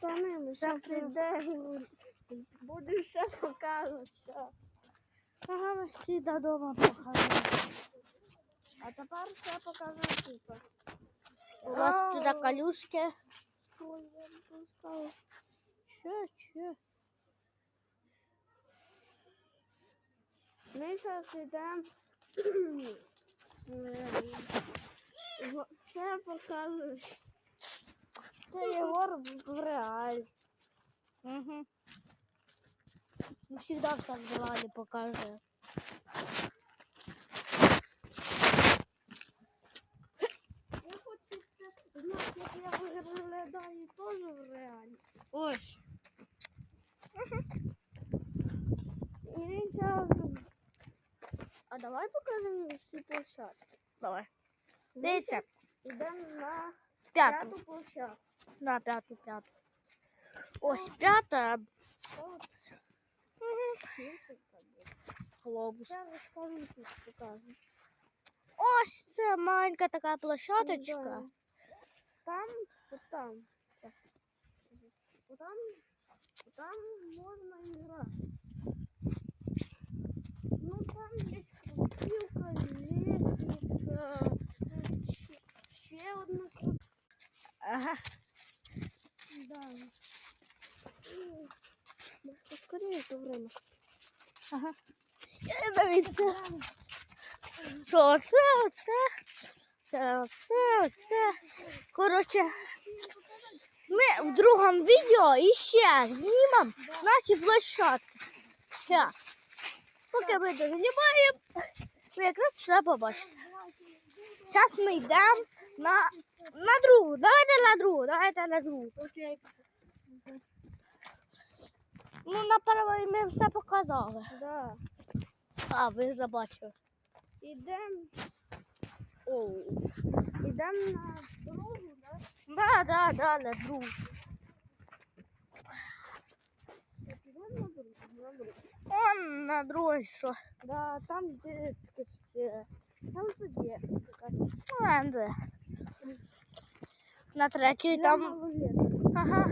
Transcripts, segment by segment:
Пацани, ми зараз йдемо. Буду все показувати. Ага, ми всі додому покажемо. А тепер все покажу типа. У вас тут Ау. калюшки. Ой, я не пускаю. Що, що? Ми зараз йдемо. Все покажу. Це Єгор в реалі. Угу. Ну, всегда все в. Я хочу знати, як я виглядаю теж в реалі. Ось. І він зараз... А давай покажемо всі площадки. Давай. Дивіться, Йдемо на п'яту. п'яту площадку. На п'яту, п'яту. Ось п'ята. От, Угу. ну, це так буде. Глобус. Зараз скажу тут покажу. Ось це маленька така площадочка. Да. Там, вот там. Щас. Вот там, вот там можно играть. Ага. Да. Поскорее это время. Ага. Дивіться. Що оце, оце, це, оце, оце. Коротше, ми в другому відео іще знімемо наші площадки. Все. Поки ми дознімаємо, ви якраз все побачите. Зараз ми йдемо на, на другу. Давайте на другу, давайте на другу. Окей. Ну, на першій ми все показали. Да. А, ви забачили. Идем. Оу. Идем на дорогу, да? Да, да, да, на другу. Он на другой що? Да, там детская. Там же детская. Де. На третій Для там. малолетних. Ага.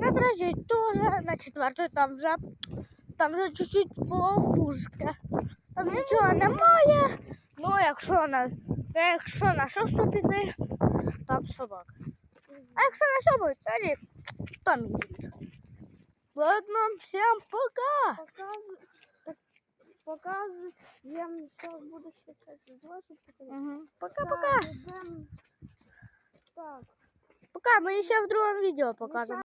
На третій теж, на четвертій там вже. Там вже чуть-чуть похужке. Там нічого немає. Ну, якщо на, якщо на шосту піти, там собака. А якщо на сьому, тоді там індивід. Ладно, всім пока. Показывай. так, Показывай. Я сейчас буду считать. с Два, чтобы показать. Угу. Пока-пока. Пока, Мы еще в другом видео покажемо.